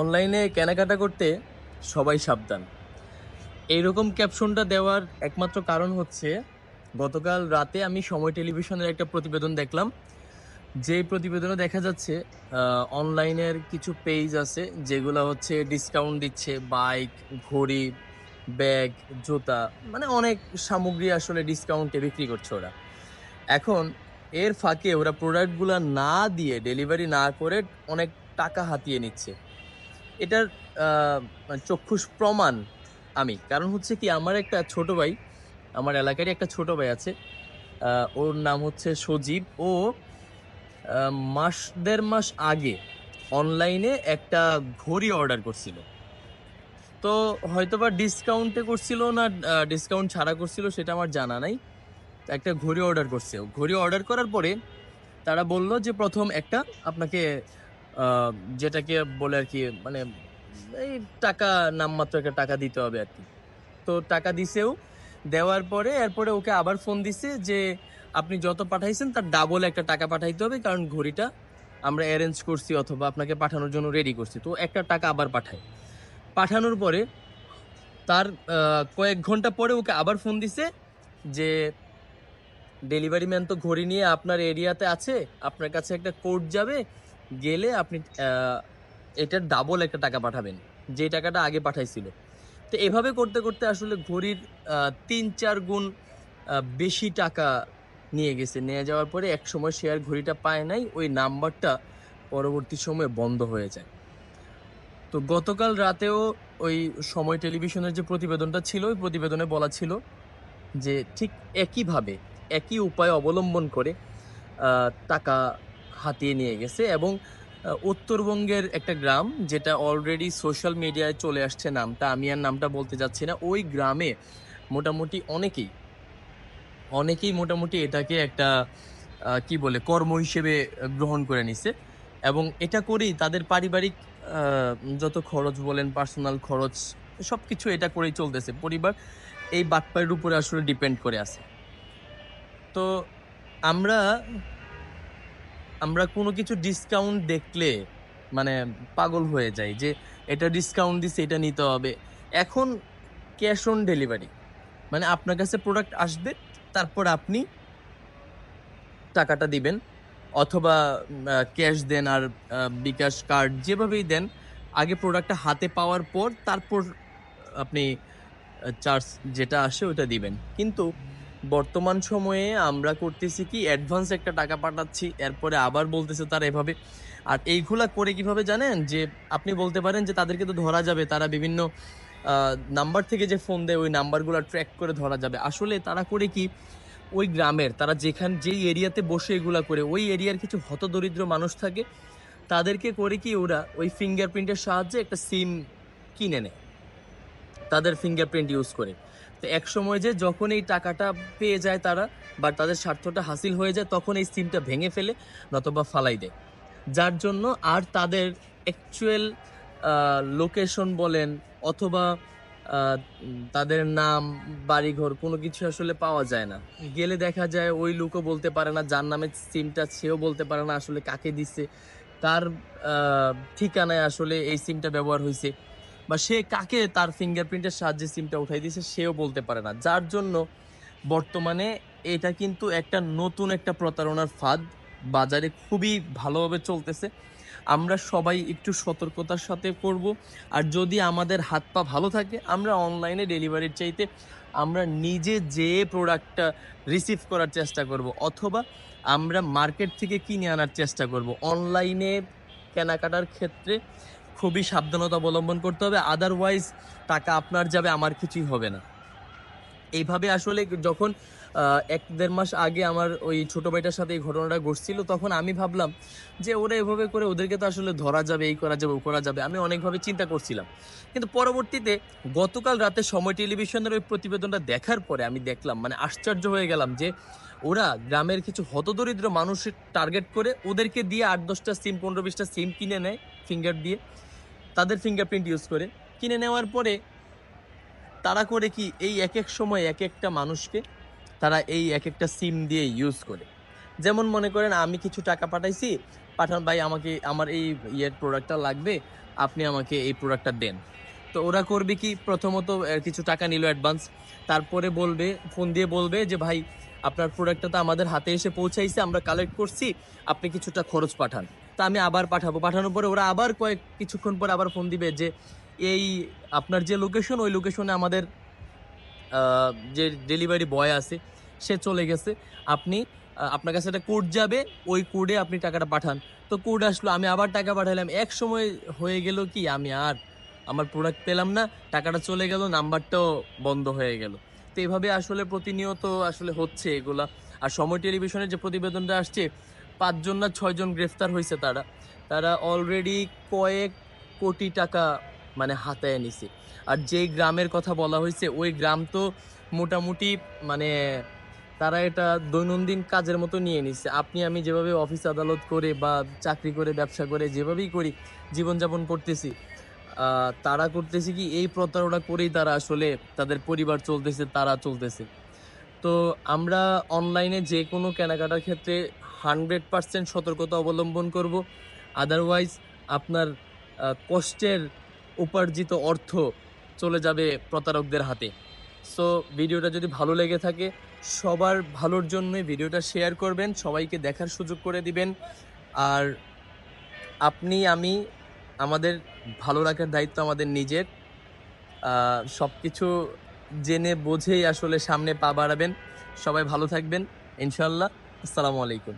অনলাইনে কেনাকাটা করতে সবাই সাবধান। এইরকম ক্যাপশনটা দেওয়ার একমাত্র কারণ হচ্ছে, গতকাল রাতে আমি সময় টেলিভিশনের একটা প্রতিবেদন দেখলাম। যে প্রতিবেদনে দেখা যাচ্ছে অনলাইনের কিছু পেজ আছে যেগুলো হচ্ছে ডিসকাউন্ট দিচ্ছে বাইক ঘড়ি ব্যাগ জুতা মানে অনেক সামগ্রী আসলে ডিসকাউন্টে বিক্রি করছে ওরা। এখন এর ফাঁকে ওরা প্রোডাক্টগুলো না দিয়ে ডেলিভারি না করে অনেক টাকা হাতিয়ে নিচ্ছে। এটার মানে চক্ষুষ প্রমাণ আমি। কারণ হচ্ছে কি, আমার একটা ছোট ভাই, আমার এলাকারই একটা ছোট ভাই আছে ওর নাম হচ্ছে সজীব। ও মাস, দেড় মাস আগে অনলাইনে একটা ঘড়ি অর্ডার করছিল। তো হয়তো বা ডিসকাউন্টে করছিল না ডিসকাউন্ট ছাড়া করছিল সেটা আমার জানা নাই। একটা ঘড়ি অর্ডার করছে। ঘড়ি অর্ডার করার পরে তারা বলল যে, প্রথম একটা আপনাকে যেটাকে বলে আর কি মানে এই টাকা নামমাত্র একটা টাকা দিতে হবে আর কি। তো টাকা দিছেও, দেওয়ার পরে এরপরে ওকে আবার ফোন দিছে যে আপনি যত পাঠাইছেন তার ডাবল একটা টাকা পাঠাইতে হবে, কারণ ঘড়িটা আমরা অ্যারেঞ্জ করছি অথবা আপনাকে পাঠানোর জন্য রেডি করছি। তো একটা টাকা আবার পাঠায়। পাঠানোর পরে তার কয়েক ঘণ্টা পরে ওকে আবার ফোন দিছে যে ডেলিভারি ম্যান তো ঘড়ি নিয়ে আপনার এরিয়াতে আছে, আপনার কাছে একটা কোড যাবে গেলে আপনি এটার ডাবল একটা টাকা পাঠাবেন। যে টাকাটা আগে পাঠাইছিল। তো এভাবে করতে করতে আসলে ঘড়ির তিন, চার গুণ বেশি টাকা নিয়ে গেছে। নিয়ে যাওয়ার পরে এক সময় আর ঘড়িটা পায় নাই, ওই নাম্বারটা পরবর্তী সময়ে বন্ধ হয়ে যায়। তো গতকাল রাতেও ওই সময় টেলিভিশনের যে প্রতিবেদনটা ছিল, ওই প্রতিবেদনে বলা ছিল যে ঠিক একইভাবে, একই উপায় অবলম্বন করে টাকা হাতিয়ে নিয়ে গেছে এবং উত্তরবঙ্গের একটা গ্রাম যেটা অলরেডি সোশ্যাল মিডিয়ায় চলে আসছে নামটা আমি আর নামটা বলতে যাচ্ছি না, ওই গ্রামে মোটামুটি অনেকেই অনেকেই মোটামুটি এটাকে একটা কি বলে, কর্ম হিসেবে গ্রহণ করে নিছে এবং এটা করেই তাদের পারিবারিক যত খরচ বলেন পার্সোনাল খরচ সব কিছু এটা করেই চলতেছে। পরিবার এই বাটপায়ের উপরে আসলে ডিপেন্ড করে আছে। তো আমরা আমরা কোনো কিছু ডিসকাউন্ট দেখলে মানে পাগল হয়ে যাই যে এটা ডিসকাউন্ট দিছে, এটা নিতে হবে। এখন ক্যাশ অন ডেলিভারি মানে আপনার কাছে প্রোডাক্ট আসবে, তারপর আপনি টাকাটা দিবেন, অথবা ক্যাশ দেন আর বিকাশ কার্ড যেভাবেই দেন, আগে প্রোডাক্টটা হাতে পাওয়ার পর তারপর আপনি চার্জ যেটা আসে ওটা দিবেন। কিন্তু বর্তমান সময়ে আমরা করতেছি কি অ্যাডভান্স একটা টাকা পাঠাচ্ছি, এরপরে আবার বলতেছে তারা এভাবে। আর এইগুলা করে কীভাবে জানেন? যে আপনি বলতে পারেন যে তাদেরকে তো ধরা যাবে, তারা বিভিন্ন নাম্বার থেকে যে ফোন দেয়, ওই নাম্বারগুলো ট্র্যাক করে ধরা যাবে। আসলে তারা করে কি, ওই গ্রামের, তারা যেখান, যেই এরিয়াতে বসে এগুলা করে, ওই এরিয়ার কিছু হতদরিদ্র মানুষ থাকে, তাদেরকে করে কি ওরা ওই ফিঙ্গারপ্রিন্টের সাহায্যে একটা সিম কিনে নেয়। তাদের ফিঙ্গারপ্রিন্ট ইউজ করে। তো এক সময় যে যখন এই টাকাটা পেয়ে যায় তারা বা তাদের স্বার্থটা হাসিল হয়ে যায়, তখন এই সিমটা ভেঙে ফেলে, নতবা ফালাই দেয়। যার জন্য আর তাদের অ্যাকচুয়াল লোকেশন বলেন অথবা তাদের নাম, বাড়িঘর কোনো কিছু আসলে পাওয়া যায় না। গেলে দেখা যায় ওই লোকও বলতে পারে না, যার নামে সিমটা সেও বলতে পারে না আসলে কাকে দিছে তার ঠিকানায় আসলে এই সিমটা ব্যবহার হয়েছে বা সে কাকে তার ফিঙ্গারপ্রিন্টের সাহায্যে সিমটা উঠাই দিয়েছে, সেও বলতে পারে না। যার জন্য বর্তমানে এটা কিন্তু একটা নতুন একটা প্রতারণার ফাঁদ। বাজারে খুবই ভালোভাবে চলতেছে। আমরা সবাই একটু সতর্কতার সাথে করব। আর যদি আমাদের হাত পা ভালো থাকে, আমরা অনলাইনে ডেলিভারির চাইতে আমরা নিজে যে প্রোডাক্টটা রিসিভ করার চেষ্টা করব, অথবা আমরা মার্কেট থেকে কিনে আনার চেষ্টা করব। অনলাইনে কেনাকাটার ক্ষেত্রে খুবই সাবধানতা অবলম্বন করতে হবে আদারওয়াইজ টাকা আপনার যাবে, আমার কিছুই হবে না। এইভাবে আসলে যখন এক দেড় মাস আগে আমার ওই ছোটো ভাইটার সাথে এই ঘটনাটা ঘটছিল, তখন আমি ভাবলাম যে ওরা এভাবে করে ওদেরকে তো আসলে ধরা যাবে, এই করা যাবে, ও করা যাবে, আমি অনেকভাবে চিন্তা করছিলাম। কিন্তু পরবর্তীতে গতকাল রাতে সময় টেলিভিশনের ওই প্রতিবেদনটা দেখার পরে আমি দেখলাম মানে আশ্চর্য হয়ে গেলাম যে ওরা গ্রামের কিছু হতদরিদ্র মানুষের টার্গেট করে ওদেরকে দিয়ে আট, দশটা সিম পনেরো, বিশটা সিম কিনে নেয় ফিঙ্গার দিয়ে। তাদের ফিঙ্গারপ্রিন্ট ইউজ করে। কিনে নেওয়ার পরে তারা করে কি, এই এক এক সময় এক একটা মানুষকে তারা এই এক একটা সিম দিয়ে ইউজ করে। যেমন মনে করেন, আমি কিছু টাকা পাঠাইছি, পাঠান ভাই আমাকে, আমার এই ইয়ের প্রোডাক্টটা লাগবে, আপনি আমাকে এই প্রোডাক্টটা দেন। তো ওরা করবে কি, প্রথমত কিছু টাকা নিল অ্যাডভান্স তারপরে বলবে ফোন দিয়ে বলবে যে, ভাই, আপনার প্রোডাক্টটা তো আমাদের হাতে এসে পৌঁছাইছে, আমরা কালেক্ট করছি, আপনি কিছুটা খরচ পাঠান। তা আমি আবার পাঠাবো। পাঠানোর পরে ওরা আবার কয়েক কিছুক্ষণ পর আবার ফোন দিবে যে, এই আপনার যে লোকেশন ওই লোকেশনে আমাদের যে ডেলিভারি বয় আছে, সে চলে গেছে। আপনি আপনার কাছে একটা কোড যাবে, ওই কোডে আপনি টাকাটা পাঠান। তো কোড আসলো, আমি আবার টাকা পাঠালাম। এক সময় হয়ে গেল কি, আমি আর আমার প্রোডাক্ট পেলাম না, টাকাটা চলে গেল, নাম্বারটাও বন্ধ হয়ে গেল। তো এইভাবে আসলে প্রতিনিয়ত আসলে হচ্ছে এগুলা। আর সময় টেলিভিশনের যে প্রতিবেদনটা আসছে পাঁচজন না ছয়জন গ্রেফতার হয়েছে তারা। তারা অলরেডি কয়েক কোটি টাকা মানে হাতায় নিছে। আর যেই গ্রামের কথা বলা হয়েছে ওই গ্রাম তো মোটামুটি মানে তারা এটা দৈনন্দিন কাজের মতো নিয়ে নিচ্ছে আপনি আমি যেভাবে অফিস আদালত করে বা চাকরি করে, ব্যবসা করে যেভাবেই করি, জীবনযাপন করতেছি তারা করতেছে কি, এই প্রতারণা করেই তারা আসলে তাদের পরিবার চলতেছে, তারা চলতেছে। তো আমরা অনলাইনে যে কোনো কেনাকাটার ক্ষেত্রে হান্ড্রেড পার্সেন্ট সতর্কতা অবলম্বন করব। আদারওয়াইজ আপনার কষ্টের উপার্জিত অর্থ চলে যাবে প্রতারকদের হাতে। সো ভিডিওটা যদি ভালো লেগে থাকে, সবার ভালোর জন্যই ভিডিওটা শেয়ার করবেন, সবাইকে দেখার সুযোগ করে দিবেন। আর আপনি, আমি, আমাদের ভালো রাখার দায়িত্ব আমাদের নিজের। সব কিছু জেনে বোঝেই আসলে সামনে পা বাড়াবেন। সবাই ভালো থাকবেন। ইনশাল্লাহ আসসালামু আলাইকুম।